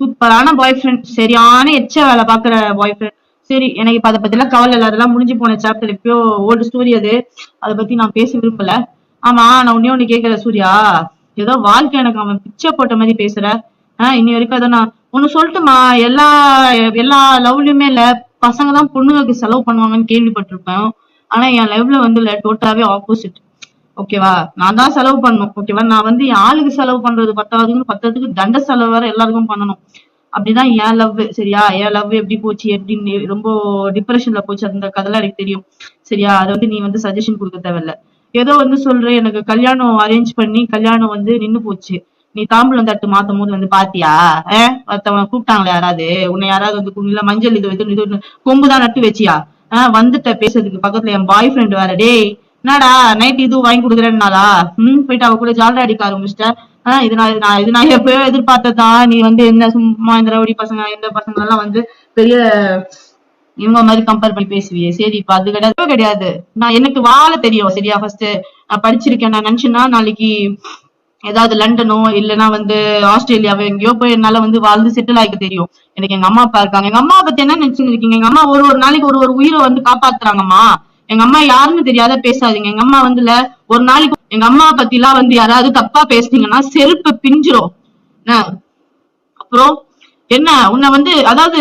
சூப்பரான பாய் ஃப்ரெண்ட் சரியான எச்ச வேலை பாக்குற பாய் ஃப்ரெண்ட் சரி எனக்கு இப்ப அதை பத்தி எல்லாம் கவலை இல்ல. அதெல்லாம் முடிஞ்சு போன சாப்டர் எப்பயோ ஓல்டு ஸ்டோரி அது. அதை பத்தி நான் பேச விரும்பல. ஆமா நான் உன்னே ஒண்ணு கேக்குற சூர்யா. ஏதோ வாழ்க்கை எனக்கு அவன் பிச்சை போட்ட மாதிரி பேசுற. ஆஹ் இன்னி வரைக்கும் அதை நான் ஒன்னு சொல்லட்டுமா? எல்லா எல்லா லவ்லயுமே இல்ல. பசங்க தான் பொண்ணுங்களுக்கு செலவு பண்ணுவாங்கன்னு கேள்விப்பட்டிருப்பேன். ஆனா என் லைஃப்ல வந்து இல்ல டோட்டலாவே ஆப்போசிட் ஓகேவா நான் தான் செலவு பண்ணணும். ஓகேவா நான் வந்து ஆளுக்கு செலவு பண்றது பத்தாவதுன்னு பத்ததுக்கு தண்ட செலவு வேற எல்லாருக்கும் பண்ணணும். அப்படிதான் என் லவ் சரியா? என் லவ் எப்படி போச்சு? எப்படின்னு ரொம்ப டிப்ரெஷன்ல போச்சு. அந்த கதைலாம் எனக்கு தெரியும். சரியா? அதை வந்து நீ வந்து சஜஷன் கொடுக்க தேவையில்ல. ஏதோ வந்து சொல்ற எனக்கு கல்யாணம் அரேஞ்ச் பண்ணி கல்யாணம் வந்து நின்னு போச்சு. நீ தாம்பூலம் தட்டு மாத்தும் போது வந்து பாத்தியா? ஆஹ் ஒருத்தவங்க கூப்பிட்டாங்களே யாராவது? உன்னை யாராவது வந்து இல்ல மஞ்சள் இது இது இது கொம்பு தான் நட்டு வச்சியா? ஆஹ் வந்துட்ட பேசுறதுக்கு பக்கத்துல என் பாய் ஃப்ரெண்ட் வேற. டேய் என்னடா நைட் இது வாங்கி கொடுக்குறேன்னாலா ம் போயிட்டு அவ கூட ஜாலரா அடிக்க ஆரம்பிச்சிட்ட. ஆஹ் இது நான் இது நான் இது நான் எப்பயோ எதிர்பார்த்ததான் நீ வந்து என்ன சும்மா இந்த ரவுடி பசங்க இந்த பசங்க எல்லாம் வந்து பெரிய இவங்க மாதிரி கம்பேர் பண்ணி பேசுவியே. சரி இப்ப அது கிடையாது கிடையாது. நான் எனக்கு வாழ தெரியும் சரியா? ஃபர்ஸ்ட் நான் படிச்சிருக்கேன் நான் நினைச்சேன்னா நாளைக்கு ஏதாவது லண்டனோ இல்லைன்னா வந்து ஆஸ்திரேலியாவோ எங்கேயோ போய் என்னால வந்து வாழ்ந்து செட்டில் ஆகிக்க தெரியும். எனக்கு எங்க அம்மா அப்பா இருக்காங்க. எங்க அம்மா பத்தி என்ன நினைச்சுன்னு இருக்கீங்க? எங்க அம்மா ஒரு ஒரு நாளைக்கு ஒரு ஒரு உயிரை வந்து காப்பாத்துறாங்கம்மா. எங்க அம்மா யாருன்னு தெரியாத பேசாதீங்க. எங்க அம்மா வந்துல ஒரு நாளைக்கு எங்க அம்மா பத்தி எல்லாம் வந்து யாராவது தப்பா பேசுனீங்கன்னா செருப்பு பிஞ்சிரும். அப்புறம் என்ன? உன்னை வந்து அதாவது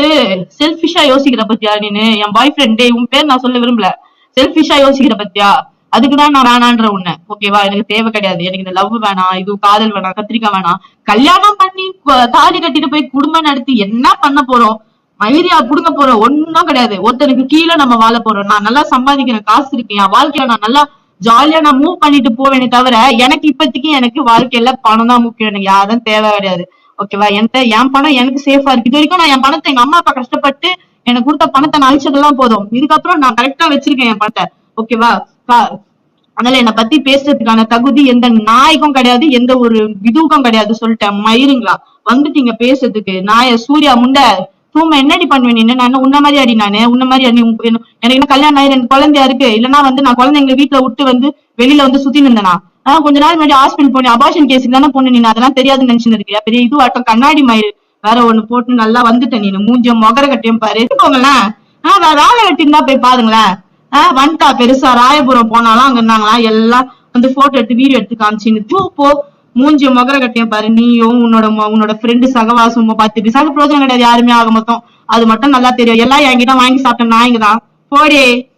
செல்ஃபிஷா யோசிக்கிற பத்தியா நீனு? என் பாய் ஃப்ரெண்ட் உன் பேர் நான் சொல்ல விரும்பல. செல்ஃபிஷா யோசிக்கிற பத்தியா? அதுக்குதான் நான் வேணான்ற உன்னை. ஓகேவா எனக்கு தேவை கிடையாது. எனக்கு இந்த லவ் வேணாம் இது காதல் வேணாம் கத்திரிக்காய் வேணாம். கல்யாணம் பண்ணி தாலி கட்டிட்டு போய் குடும்பம் நடத்தி என்ன பண்ண போறோம்? மயிரியா புடுங்க போறோம் ஒண்ணும் கிடையாது. ஒருத்தனுக்கு கீழே நம்ம வாழ போறோம். நான் நல்லா சம்பாதிக்கிறேன் காசு இருக்கு. என் வாழ்க்கையில நான் நல்லா ஜாலியா நான் மூவ் பண்ணிட்டு போவேனே தவிர எனக்கு இப்போதைக்கு எனக்கு வாழ்க்கையில பணம் தான் முக்கியம். எனக்கு யாரும் தேவை கிடையாது. ஓகேவா என்கிட்ட என் பணம் எனக்கு சேஃபா இருக்கு. இது வரைக்கும் நான் என் பணத்தை எங்க அம்மா அப்பா கஷ்டப்பட்டு எனக்கு கொடுத்த பணத்தை நான் அழிச்சதெல்லாம் போதும். இதுக்கப்புறம் நான் கரெக்டா வச்சிருக்கேன் என் பணத்தை. ஓகேவா பா- அதனால என்னை பத்தி பேசுறதுக்கான தகுதி எந்த நாய்க்கும் கிடையாது. எந்த ஒரு இதுக்கும் கிடையாது. சொல்லிட்டேன். மயிருங்களா? வந்துட்டீங்க பேசுறதுக்கு. நாய சூர்யா முண்டை. தூம என்னடி பண்ணுவேன் நீ? நான் உன்ன மாதிரி அடி நானு? உன்ன மாதிரி அடி எனக்கு என்ன கல்யாணம் ஆகி ரெண்டு குழந்தையா இருக்கு. இல்லன்னா வந்து நான் குழந்தை வீட்டுல விட்டு வந்து வெளியில வந்து சுத்தி நின்றனா ஆஹ் கொஞ்ச நாள் முன்னாடி ஹாஸ்பிட்டல் போனேன். அபாஷன் கேஸுக்கு தானே பொண்ணு நீ. அதெல்லாம் தெரியாதுன்னு நினைச்சுன்னு இருக்கியா? பெரிய இது ஆட்டம் கண்ணாடி மயிறு வேற ஒண்ணு போட்டு நல்லா வந்துட்டேன் நீ. மூஞ்சியம் மொகர கட்டியும் பாரு. போங்களேன் ஆஹ் வேற வேலை வெட்டிருந்தா போய் பாருங்களேன். ஆஹ் வந்துட்டா பெருசா ராயபுரம் போனாலும் அங்க இருந்தாங்களா? எல்லாம் வந்து போட்டோ எடுத்து வீடியோ எடுத்து காமிச்சின்னு. தூப்போ போ. மூஞ்சி முகர கட்டிய பாரு நீயும் உன்னோட உன்னோட ஃப்ரெண்டு சகவாசமும் பத்து சக பிரோஜனம் கிடையாது யாருமே ஆக மொத்தம். அது மட்டும் நல்லா தெரியும். எல்லாம் என்கிட்ட வாங்கி சாப்பிட்டேன் நான் தான். போடே.